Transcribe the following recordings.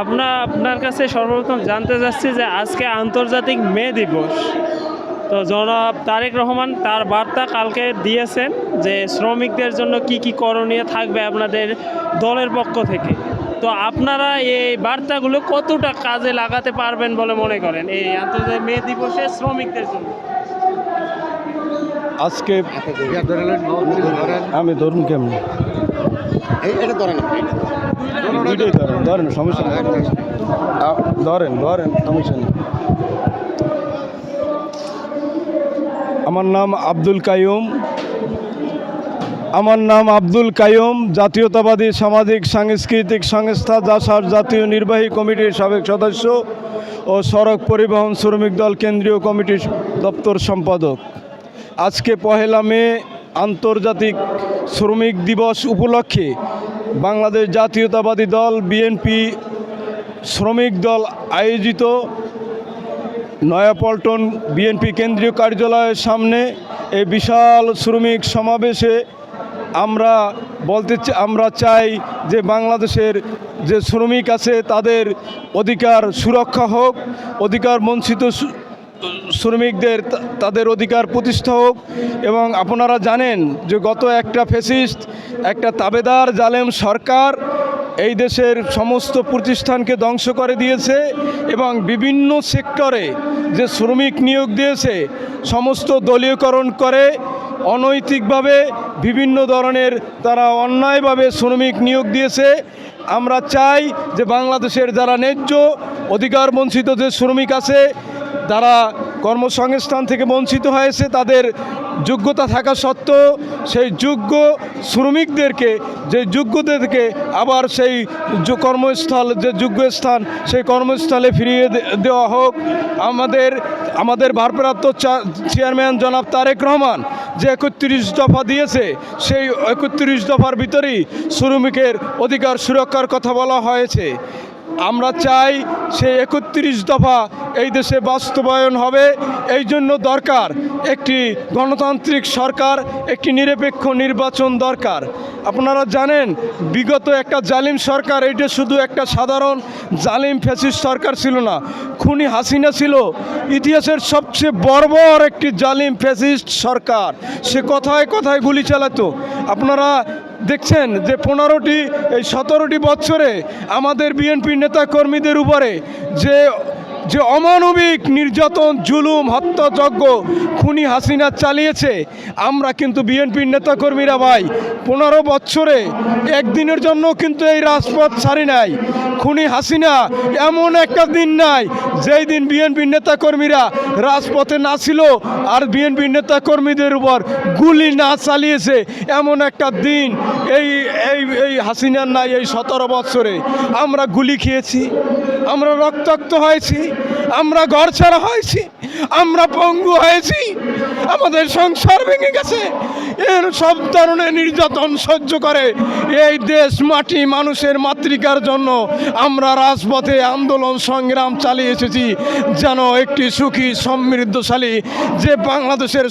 আপনার আপনার কাছে সর্বপ্রথম জানতে চাচ্ছি যে আজকে আন্তর্জাতিক মে দিবস। তো জনাব তারেক রহমান তার বার্তা কালকে দিয়েছেন যে শ্রমিকদের জন্য কি কি করণীয় থাকবে আপনাদের দলের পক্ষ থেকে। তো আপনারা এই বার্তাগুলো কতটা কাজে লাগাতে পারবেন বলে মনে করেন এই আন্তর্জাতিক মে দিবসে শ্রমিকদের জন্য? আজকে ইয়া। আমি ধরুন কেমন? এটা ধরেন দুইটাই ধরেন ধরেন সমস্যা নেই। ধরেন ধরেন সমস্যা নেই। আমার নাম আব্দুল কায়ুম আমার নাম আব্দুল কায়ুম জাতীয়তাবাদী সামাজিক সাংস্কৃতিক সংস্থা জাসার জাতীয় নির্বাহী কমিটির সাবেক সদস্য ও সড়ক পরিবহন শ্রমিক দল কেন্দ্রীয় কমিটির দপ্তর সম্পাদক। আজকে পহেলা মে আন্তর্জাতিক শ্রমিক দিবস উপলক্ষে বাংলাদেশ জাতীয়তাবাদী দল, বিএনপি শ্রমিক দল আয়োজিত নয়াপল্টন বিএনপি কেন্দ্রীয় কার্যালয়ের সামনে এই বিশাল শ্রমিক সমাবেশে আমরা বলতে আমরা চাই যে বাংলাদেশের যে শ্রমিক আছে তাদের অধিকার সুরক্ষা হোক, অধিকার বঞ্চিত শ্রমিকদের তাদের অধিকার প্রতিষ্ঠা হোক এবং আপনারা জানেন যে গত একটা ফেসিস্ট, একটা তাবেদার জালেম সরকার এই দেশের সমস্ত প্রতিষ্ঠানকে ধ্বংস করে দিয়েছে এবং বিভিন্ন সেক্টরে যে শ্রমিক নিয়োগ দিয়েছে, সমস্ত দলীয়করণ করে অনৈতিকভাবে বিভিন্ন ধরনের তারা অন্যায়ভাবে শ্রমিক নিয়োগ দিয়েছে। আমরা চাই যে বাংলাদেশের যারা ন্যায্য অধিকার বঞ্চিত যে শ্রমিক আছে যারা কর্মসংস্থান থেকে বঞ্চিত হয়েছে, তাদের যোগ্যতা থাকা সত্ত্বেও সেই যোগ্য শ্রমিকদেরকে, যে যোগ্যদেরকে আবার সেই কর্মস্থল, যে যোগ্য স্থান, সেই কর্মস্থলে ফিরিয়ে দেওয়া হোক। আমাদের আমাদের ভারপ্রাপ্ত চেয়ারম্যান জনাব তারেক রহমান যে একত্রিশ দফা দিয়েছে, সেই একত্রিশ দফার ভিতরেই শ্রমিকের অধিকার সুরক্ষার কথা বলা হয়েছে। আমরা চাই সেই একত্রিশ দফা এই দেশে বাস্তবায়ন হবে। এই জন্য দরকার একটি গণতান্ত্রিক সরকার, একটি নিরপেক্ষ নির্বাচন দরকার। আপনারা জানেন, বিগত একটা জালিম সরকার, এইটা শুধু একটা সাধারণ জালিম ফ্যাসিস্ট সরকার ছিল না, খুনি হাসিনা ছিল। ইতিহাসের সবচেয়ে বর্বর একটি জালিম ফ্যাসিস্ট সরকার। সে কথায় কথায় গুলি চালাতো। আপনারা দেখছেন যে পনেরোটি এই সতেরোটি বছরে আমাদের বিএনপি নেতাকর্মীদের উপরে যে যে অমানবিক, নির্যাতন, জুলুম, হত্যাযজ্ঞ খুনি হাসিনা চালিয়েছে, আমরা কিন্তু বিএনপির নেতাকর্মীরা ভাই, পনেরো বছরে একদিনের জন্য কিন্তু এই রাজপথ ছাড়ি নাই। খুনি হাসিনা এমন একটা দিন নাই, যেই দিন বিএনপির নেতাকর্মীরা রাজপথে না ছিল আর বিএনপির নেতাকর্মীদের উপর গুলি না চালিয়েছে, এমন একটা দিন এই এই এই হাসিনার নাই এই সতেরো বছরে। আমরা গুলি খেয়েছি। আমরা রক্তাক্ত হয়েছি আমরা ঘর ছাড়া হয়েছি আমরা পঙ্গু হয়েছি আমাদের সংসার ভেঙে গেছে। এর সব ধরনের নির্যাতন সহ্য করে এই দেশ মাটি মানুষের মাতৃকার জন্য। আমরা রাজপথে আন্দোলন সংগ্রাম চালিয়ে এসেছি, যেন একটি সুখী, সমৃদ্ধশালী, যে বাংলাদেশের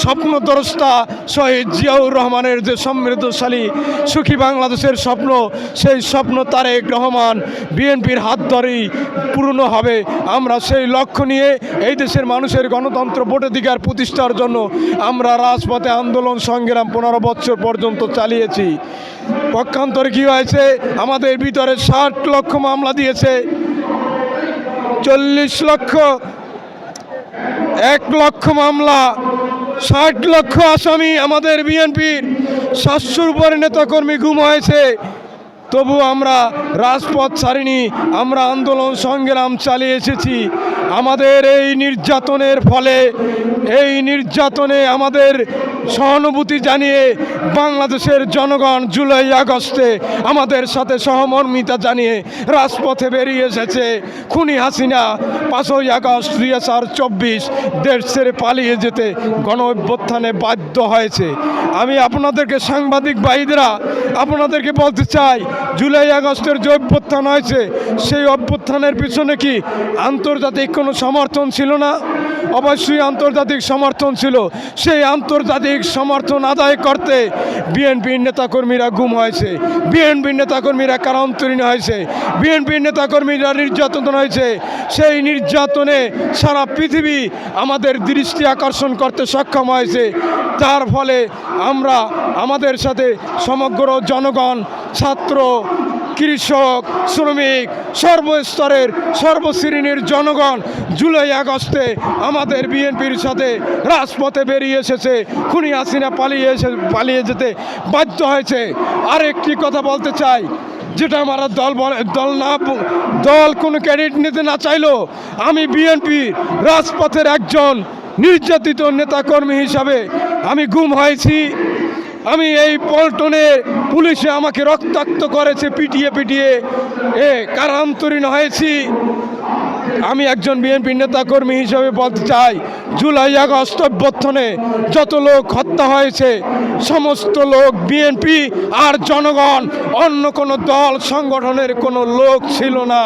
স্বপ্নদ্রষ্টা শহীদ জিয়াউর রহমানের যে সমৃদ্ধশালী, সুখী বাংলাদেশের স্বপ্ন, সেই স্বপ্ন তারেক রহমান বিএনপির হাত ধরেই পূর্ণ হবে। আমরা সেই লক্ষ্য নিয়ে এই দেশের মানুষের গণতন্ত্র ভোটাধিকার প্রতিষ্ঠার জন্য আমরা রাজপথে আন্দোলন সংগ্রাম পনেরো বছর পর্যন্ত চালিয়েছি। পক্ষান্তরে কী হয়েছে? আমাদের ভিতরে ষাট লক্ষ মামলা দিয়েছে। চল্লিশ লক্ষ, এক লক্ষ মামলা, ষাট লক্ষ আসামি আমাদের বিএনপির। সাতশোর উপরে নেতাকর্মী গুম হয়েছে। তবু আমরা রাজপথ ছাড়িনি, আমরা আন্দোলন সংগ্রাম চালিয়ে এসেছি। আমাদের এই নির্যাতনের ফলে, এই নির্যাতনে আমাদের সহানুভূতি জানিয়ে বাংলাদেশের জনগণ জুলাই আগস্টে আমাদের সাথে সহমর্মিতা জানিয়ে রাজপথে বেরিয়ে এসেছে। খুনি হাসিনা পাঁচই আগস্ট দুই হাজার চব্বিশ দেশ ছেড়ে পালিয়ে যেতে গণ অভ্যুত্থানে বাধ্য হয়েছে। আমি আপনাদেরকে সাংবাদিক ভাইদেরা, আপনাদেরকে বলতে চাই, জুলাই আগস্টের যে অভ্যুত্থান হয়েছে, সেই অভ্যুত্থানের পিছনে কি আন্তর্জাতিক কোনো সমর্থন ছিল না? অবশ্যই আন্তর্জাতিক সমর্থন ছিল। সেই আন্তর্জাতিক সমর্থন আদায় করতে বিএনপির নেতাকর্মীরা গুম হয়েছে। বিএনপির নেতাকর্মীরা কারান্তরীণ হয়েছে? বিএনপির নেতাকর্মীরা নির্যাতন হয়েছে। সেই নির্যাতনে সারা পৃথিবী আমাদের দৃষ্টি আকর্ষণ করতে সক্ষম হয়েছে। তার ফলে আমরা আমাদের সাথে সমগ্র জনগণ, ছাত্র কৃষক, শ্রমিক, সর্বস্তরের সর্বশ্রেণীর জনগণ জুলাই আগস্টে আমাদের বিএনপির সাথে রাজপথে বেরিয়ে এসেছে, খুনি হাসিনা পালিয়ে এসে, পালিয়ে যেতে বাধ্য হয়েছে। আরেকটি কথা বলতে চাই, যেটা আমার দল দল না দল কোনো ক্যাডিট নিতে না চাইলেও আমি বিএনপি রাজপথের একজন নির্যাতিত নেতাকর্মী হিসাবে আমি গুম হয়েছি। আমি এই পল্টনে পুলিশে আমাকে রক্তাক্ত করেছে পিটিয়ে পিটিয়ে। এ, কারান্তরীণ হয়েছি। আমি একজন বিএনপি নেতাকর্মী হিসেবে বলতে চাই, জুলাই আগস্ট অভ্যর্থনে যত লোক হত্যা হয়েছে, সমস্ত লোক বিএনপি আর জনগণ, অন্য কোনো দল, সংগঠনের কোনো লোক ছিল না।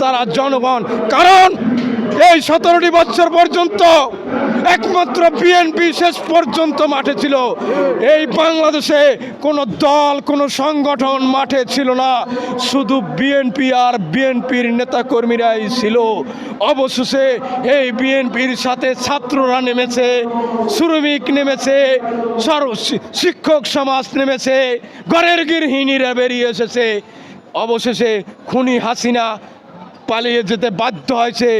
তারা জনগণ, কারণ এই সতেরোটি বছর পর্যন্ত একমাত্র বিএনপি শেষ পর্যন্ত মাঠে ছিল। এই বাংলাদেশে কোনো দল, কোনো সংগঠন মাঠে ছিল না। শুধু বিএনপি আর বিএনপির নেতাকর্মীরাই ছিল। অবশেষে এই বিএনপির সাথে ছাত্ররা নেমেছে, শ্রমিক নেমেছে শিক্ষক সমাজ নেমেছে, ঘরের গৃহিণীরা বেরিয়ে এসেছে। অবশেষে খুনি হাসিনা পালিয়ে যেতে বাধ্য হয়েছে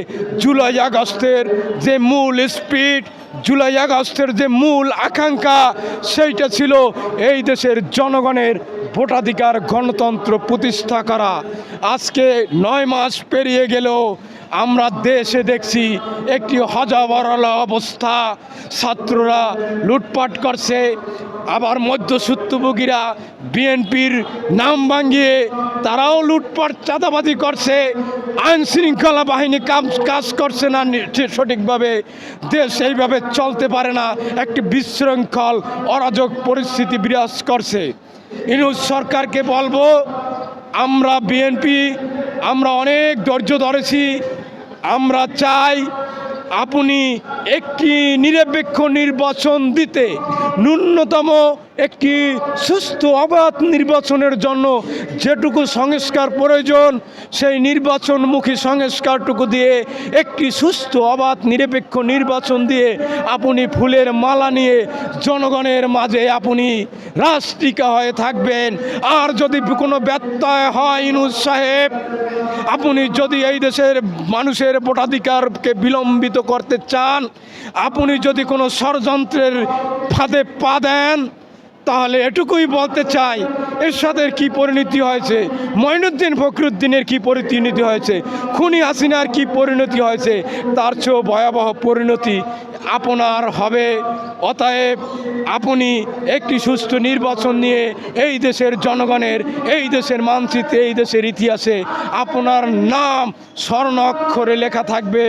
জুলাই আগস্টের যে মূল স্পিড, জুলাই আগস্টের যে মূল আকাঙ্ক্ষা, সেইটা ছিল এই দেশের জনগণের ভোটাধিকার গণতন্ত্র প্রতিষ্ঠা করা। আজকে নয় মাস পেরিয়ে গেলেও আমরা দেশে দেখছি একটি হজাবরল অবস্থা। ছাত্ররা লুটপাট করছে, আবার মধ্যসূত্রভোগীরা বিএনপির নাম ভাঙিয়ে তারাও লুটপাট চাঁদাবাদি করছে, আইন শৃঙ্খলা বাহিনী কাজ কাজ করছে না নি- ঠিক সঠিকভাবে। দেশ এইভাবে চলতে পারে না। একটি বিশৃঙ্খল, অরাজক পরিস্থিতি বিরাজ করছে। ইনুজ সরকারকে বলব, আমরা বিএনপি, আমরা অনেক ধৈর্য ধরেছি। আমরা চাই আপনি একটি নিরপেক্ষ নির্বাচন দিতে ন্যূনতম একটি সুস্থ অবাধ নির্বাচনের জন্য যেটুকু সংস্কার প্রয়োজন, সেই নির্বাচনমুখী সংস্কারটুকু দিয়ে একটি সুস্থ, অবাধ, নিরপেক্ষ নির্বাচন দিয়ে আপনি ফুলের মালা নিয়ে জনগণের মাঝে আপনি রাষ্ট্রিকা হয়ে থাকবেন। আর যদি কোনো ব্যত্যয় হয় ইনুজ সাহেব, আপনি যদি এই দেশের মানুষের ভোটাধিকারকে বিলম্বিত করতে চান আপনি যদি কোনো ষড়যন্ত্রের ফাঁদে পা দেন তাহলে এটুকুই বলতে চাই এরশাদের কি পরিণতি হয়েছে? মঈনুদ্দিন ফখরুদ্দিনের কি পরিণতি হয়েছে? খুনি হাসিনার কি পরিণতি হয়েছে? তার চেয়েও ভয়াবহ পরিণতি আপনার হবে। অতএব আপনি একটি সুষ্ঠু নির্বাচন নিয়ে এই দেশের জনগণের, এই দেশের মানচিত্রে, এই দেশের ইতিহাসে আপনার নাম স্বর্ণ অক্ষরে লেখা থাকবে।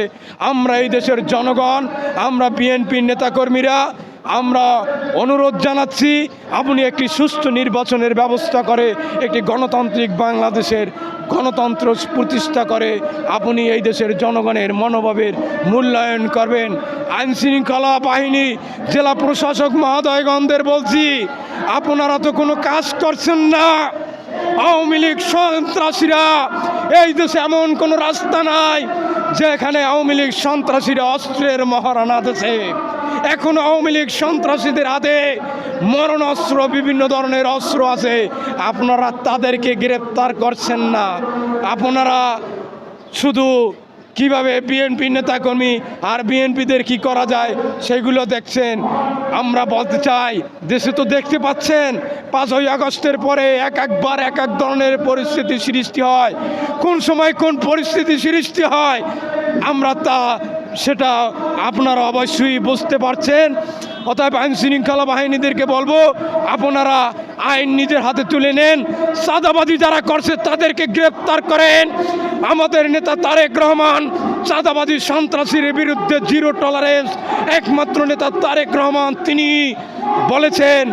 আমরা এই দেশের জনগণ, আমরা বিএনপির নেতাকর্মীরা আমরা অনুরোধ জানাচ্ছি, আপনি একটি সুস্থ নির্বাচনের ব্যবস্থা করে একটি গণতান্ত্রিক বাংলাদেশের গণতন্ত্র প্রতিষ্ঠা করে আপনি এই দেশের জনগণের মনোভাবের মূল্যায়ন করবেন। আইনশৃঙ্খলা বাহিনী, জেলা প্রশাসক মহোদয়গণদের বলছি, আপনারা তো কোনো কাজ করছেন না। আওয়ামী লীগ সন্ত্রাসীরা, এই দেশে এমন কোনো রাস্তা নাই যেখানে আওয়ামী লীগ সন্ত্রাসীরা অস্ত্রের মহারণা দেশে এখন আওয়ামী লীগ সন্ত্রাসীদের হাতে মরণ অস্ত্র বিভিন্ন ধরনের অস্ত্র আছে। আপনারা তাদেরকে গ্রেপ্তার করছেন না। আপনারা শুধু কীভাবে বিএনপি নেতাকর্মী আর বিএনপিদের কি করা যায় সেগুলো দেখছেন। আমরা বলতে চাই, দেশে তো দেখতে পাচ্ছেন, পাঁচই আগস্টের পরে এক একবার এক এক ধরনের পরিস্থিতি সৃষ্টি হয়। কোন সময় কোন পরিস্থিতি সৃষ্টি হয়, আমরা তা, সেটা আপনারা অবশ্যই বুঝতে পারছেন। অতএব আইন শৃঙ্খলা বাহিনীদেরকে বলব, আপনারা আইন নিজের হাতে তুলে নেন। চাঁদাবাদি যারা করছে, তাদেরকে গ্রেপ্তার করেন। আমাদের নেতা তারেক রহমান চাঁদাবাদী সন্ত্রাসীর বিরুদ্ধে জিরো টলারেন্স। একমাত্র নেতা তারেক রহমান, তিনি বলেছেন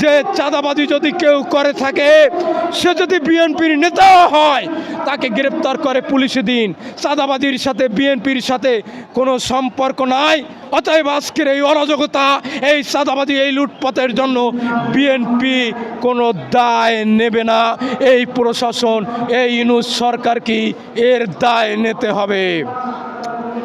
যে চাঁদাবাদী যদি কেউ করে থাকে, সে যদি বিএনপির নেতা হয়, তাকে গ্রেপ্তার করে পুলিশে দিন। চাঁদাবাজির সাথে, বিএনপির সাথে কোনো সম্পর্ক নাই। অতএব আজকের এই অরাজকতা, এই সাদাবাদী, এই লুটপথের জন্য বিএনপি কোনো দায় নেবে না। এই প্রশাসন, এই ইউনুস সরকার কি এর দায় নিতে হবে?